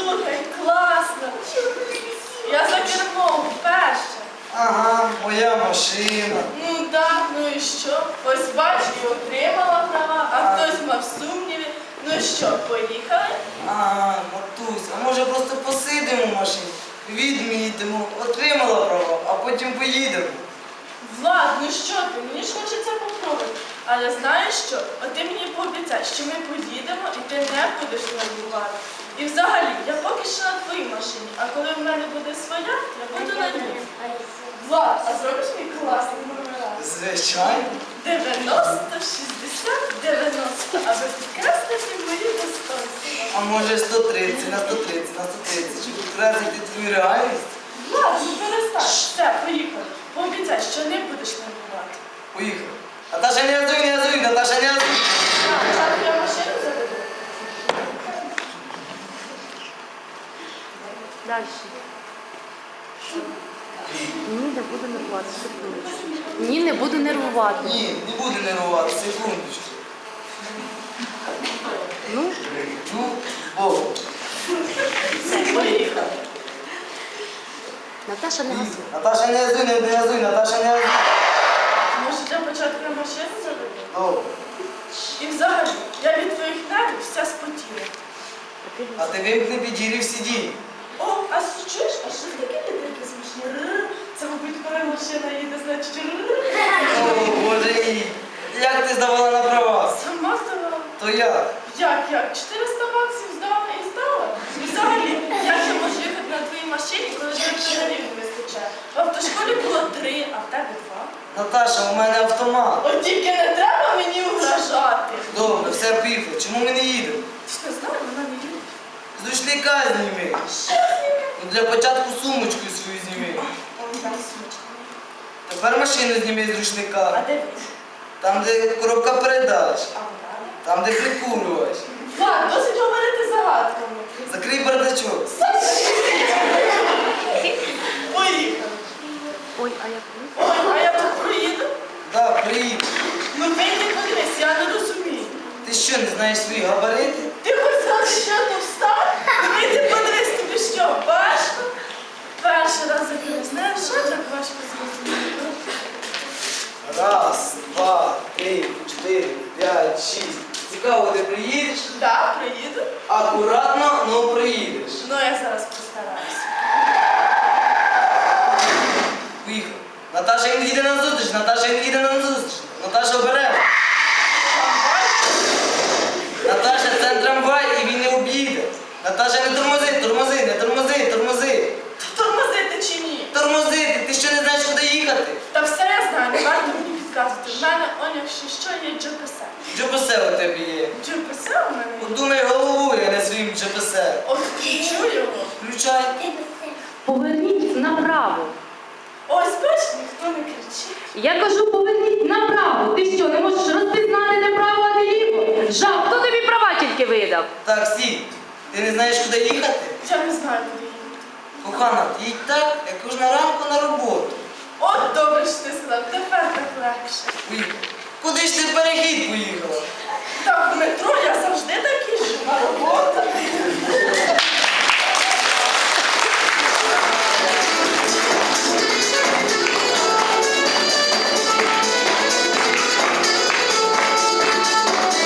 Слухай, класно. Я за кермом вперше. Ага, моя машина. Ну так, ну і що? Ось бачу, і отримала права, а хтось мав сумніви. Ну що, поїхали? А, матусь, а може просто посидимо в машині, відмітимо, отримала права, а потім поїдемо. Влад, ну що ти? Мені ж хочеться попробувати. Але знаєш що? От ти мені пообіцяй, що ми поїдемо і ти не будеш нервувати. І взагалі, я поки що на твоїй машині, а коли в мене буде своя, я буду на ній. Влад, а зробиш мій класний номера? Звичайно. 90, 60, 90, аби підкреслити мої достоинства. А може 130 на 130 на 130, щоб підкреслити твою реальність? Влад, ну перестань. Все, поїхали. Пообіцяй, що не будеш нервувати. Поїхали. Наташа, не газуй, не газуй, Наташа, не газуй. Так, спочатку я машину заведу. Дальше. Ні, не буду нервувати. секундочку. Ні, не буду нервувати. Ні, не буде нервувати, секундочку. Ну, Ну, Богу. Поїхали. Наташа не газує. Наташа, не газуй, не, не газуй, Наташа, не газуй. Може, для початку я машину заведу? Добре. І взагалі, я від твоїх нервів вся спотіла. А ти вимкни підігрів сидінь. О, а чуєш, а що таке таке смішні? Це, мабуть, коли машина їде, значить. О, Боже, як ти здавала на права? Сама здавала. То як? Як, як? 400 баксів здала і здала? І взагалі, як я можу їхати на твоїй машині, коли ж взагалі не вистачає? В автошколі було три, а в тебе два. Наташа, у мене автомат. От тільки не треба мені угрожати. Добре, все поїхало. Чому ми не їдемо? Ти ж не знаю, вона не їде. З ручника зніми. Ну, для початку сумочку свою зніми. Тепер машину зніми з А де він? Там, де коробка передач. Там, де прикурювач. Так, досить говорити загадками. Закрий бардачок. Поїхали. Ой, а ви? Ой, а я тут проїду? Да, приїдь. Ну вийди подивись, я не розумію. Ти що, не знаєш свої габарити? Ти хоч сказати, що я товста? Вийди подивись, тобі що, важко? Перший раз закрив, знаєш, що так важко зрозуміти? Раз, два, три, чотири, п'ять, шість. Цікаво, ти приїдеш? Так, приїду. Акуратно, но приїдеш. Ну я зараз постараюся. Поїхав. Наташа він їде на зустріч, Наташа він їде на зустріч. Наташа обере. Наташа, це трамвай і він не об'їде. Наташа, не тормози, тормози, не тормози, тормози. Та Тормозити чи ні? Тормозити, ти що не знаєш, куди їхати? Та все я знаю, не варто мені підказувати. В мене, он, якщо що, є GPS. GPS у тебе є. GPS у мене є. Подумай головою, а не своїм GPS. От включу його. Включай. Поверніть направо. Ось бач, ніхто не кричить. Я кажу, поверніть направо. Ти що, не можеш розпізнати де право, а де ліво? Жах, хто тобі права тільки видав? Так, стій. Ти не знаєш, куди їхати? Я не знаю, куди їхати. Кохана, ти їдь так, як кожна ранку на роботу. От добре, що ти сказав, тепер так легше. Поїхав. Куди ж ти перехід поїхала? Так